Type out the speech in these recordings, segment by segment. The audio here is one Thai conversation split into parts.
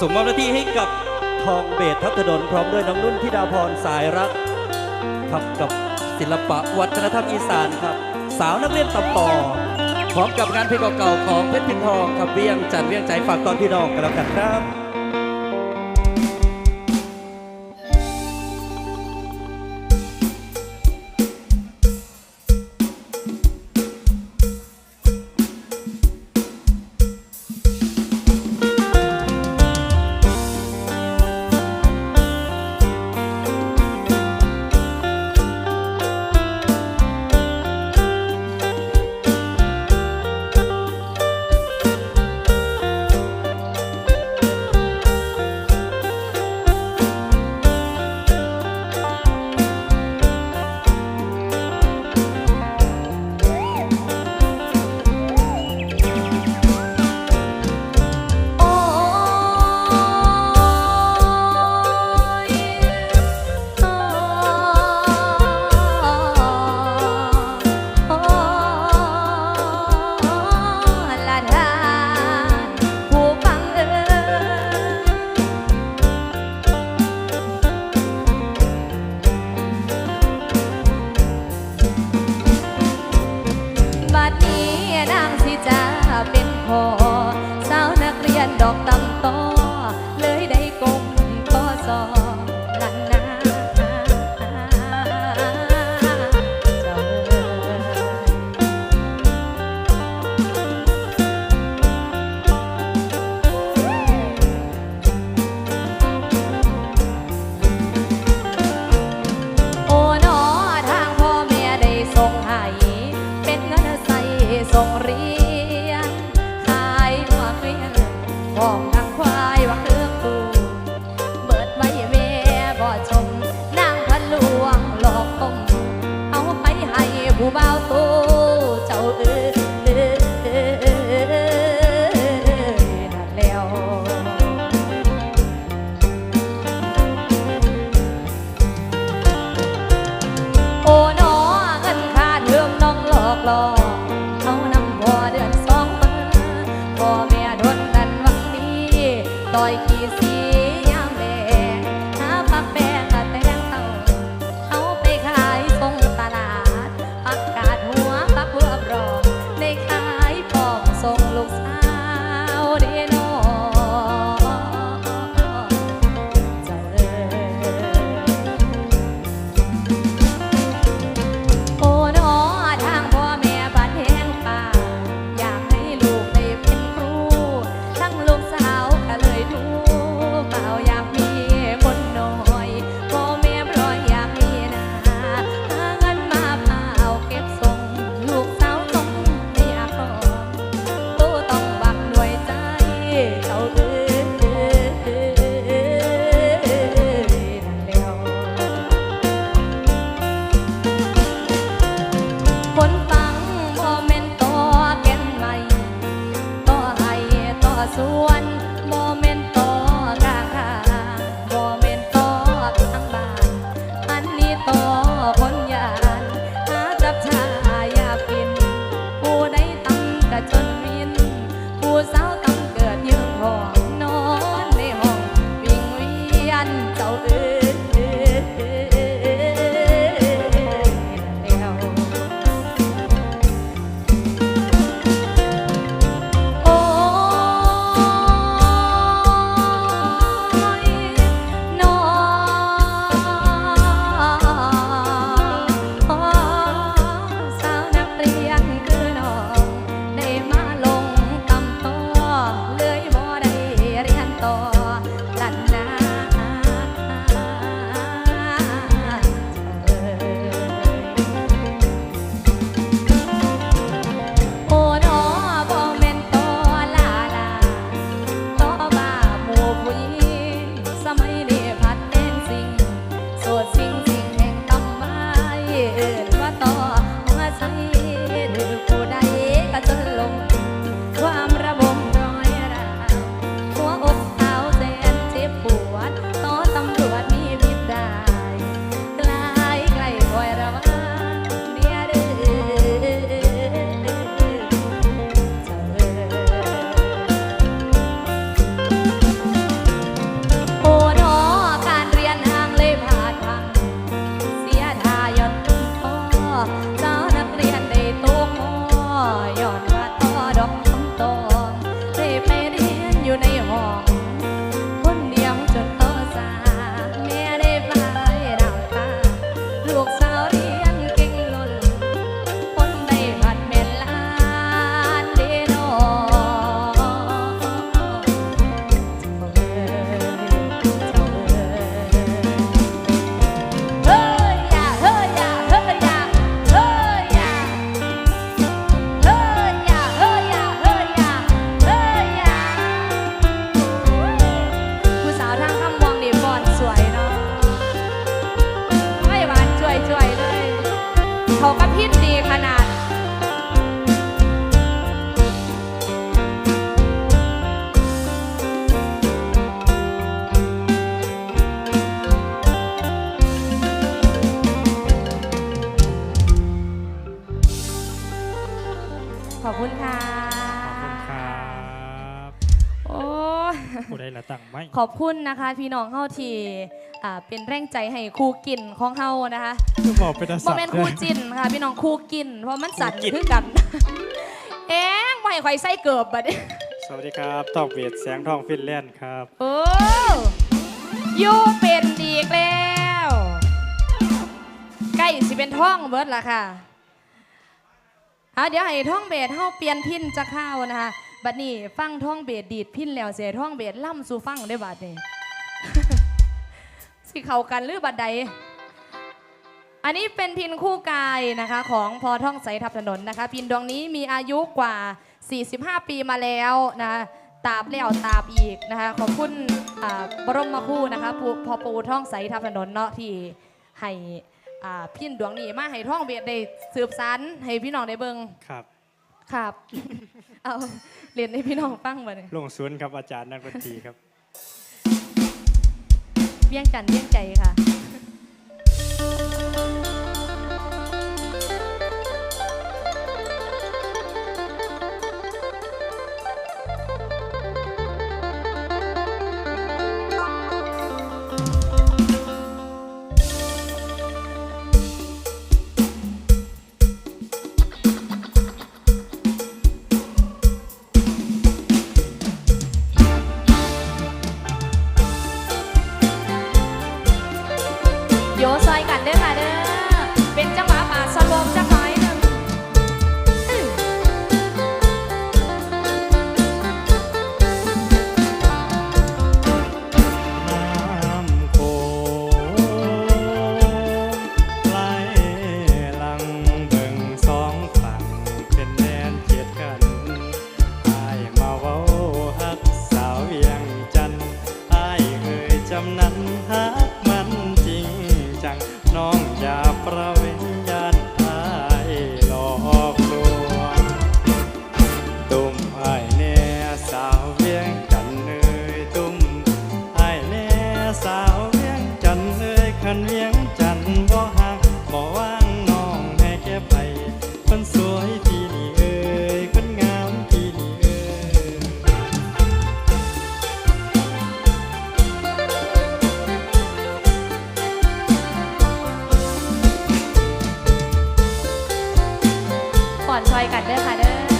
สมมอบหน้าที่ให้กับทองเบสทัพดนพร้อมด้วยน้องนุ่นทิดาพรสายรักครับกับศิลปะวัฒนธรรมอีสานครับ สาวนักเรียนตับต่อพร้อมกับงานเพลงเก่าของเพชรพินทองขับเวียงจัดเวียงใจฝากตอนพี่น้องกันแล้วกันครับ not one. ได้ละตั้งไหมขอบคุณนะคะ พี่น้องเฮาที่อ่าเป็นแรงใจให้ครูกินของเฮานะคะคือบอกเป็นโมสัตเมนว์ต์ครูจินค่ะ พี่น้องครูกิน เพราะมันสั่นครูกินคือกัน เอ๊ะไม่ให้ข่อยใส่เกิบบัดนี้สวัสดีครับตอกเบียดแสงทองฟินแลนด์ครับโอ้ยูเป็นดีกแล้วใกล้สิเป็นท่องเบิดละค่ะอะเดี๋ยวให้ท่องเบสเฮาเปลี่ยนพินจะเข้านะคะ บัดนี้ฟังท่องเบสดีดพินแล้วเสียท่องเบสล่ำสู่ฟังได้บัดนี้สิเข้ากันหรือบัดใด อันนี้เป็นพินคู่กายนะคะของพอท่องใสทับถนนนะคะ พินดวงนี้มีอายุกว่า 45 ปีมาแล้วนะคะตาบแล้วตาบอีกนะคะขอบคุณอ่าบรมครูนะคะพอปูท่องใสทับถนนเนาะที่ให้พินดวงนี้มาให้ท่องเบียดได้สืบสานให้พี่น้องได้เบิงครับ ครับ เอาเรียนให้พี่น้องฟังมาเลยลงศูนย์ครับอาจารย์นักดนตรีครับ เบี้ยงกันเบี้ยงใจค่ะ ช่ยกันเด้อค่ะเด้อ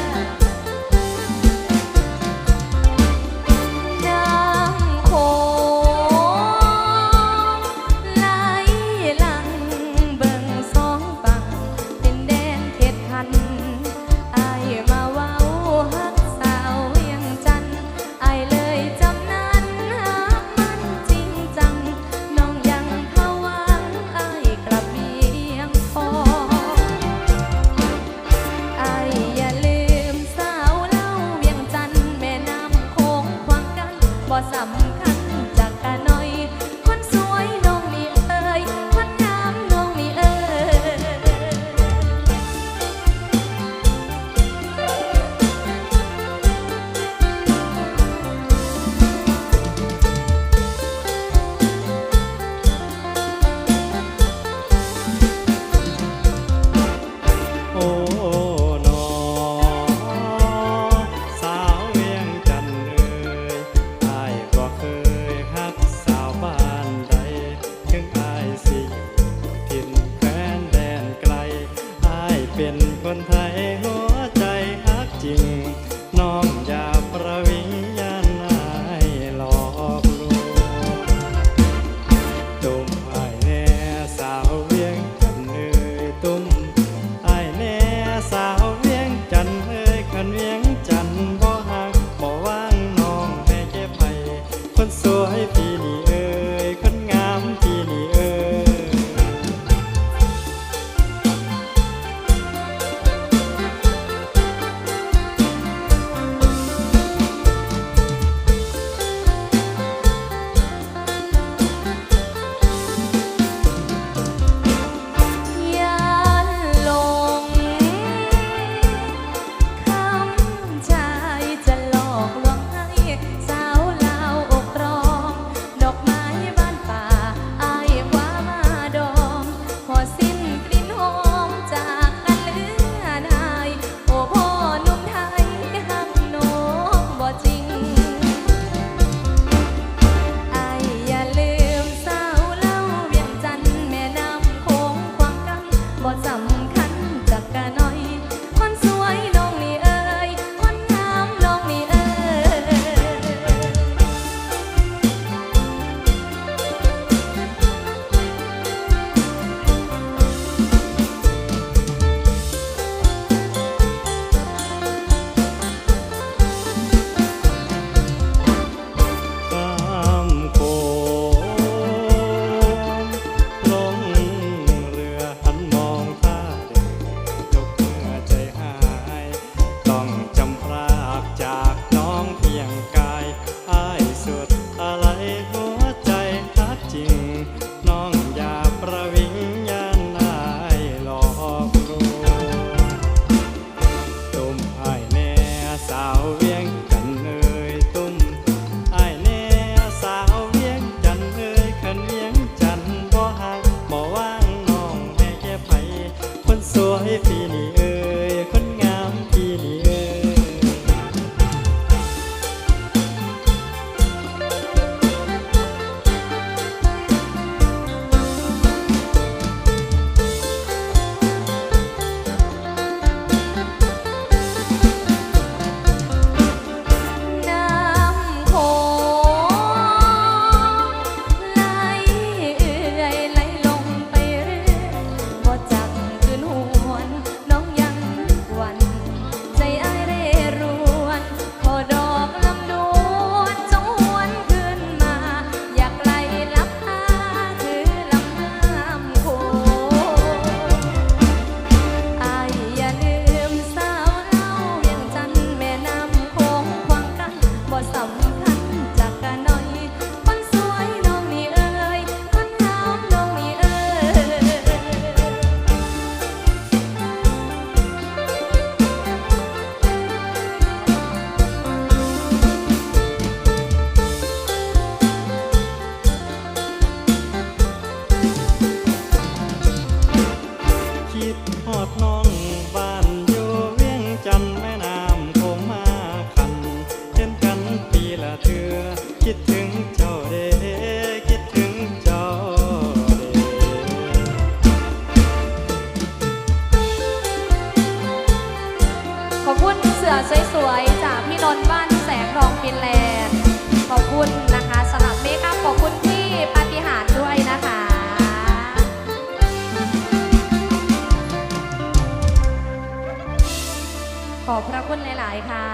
ณหลาย ๆ ค่ะ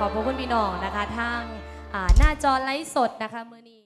ขอบคุณพี่น้องนะคะทางหน้าจอไลฟ์สดนะคะเมื่อนี้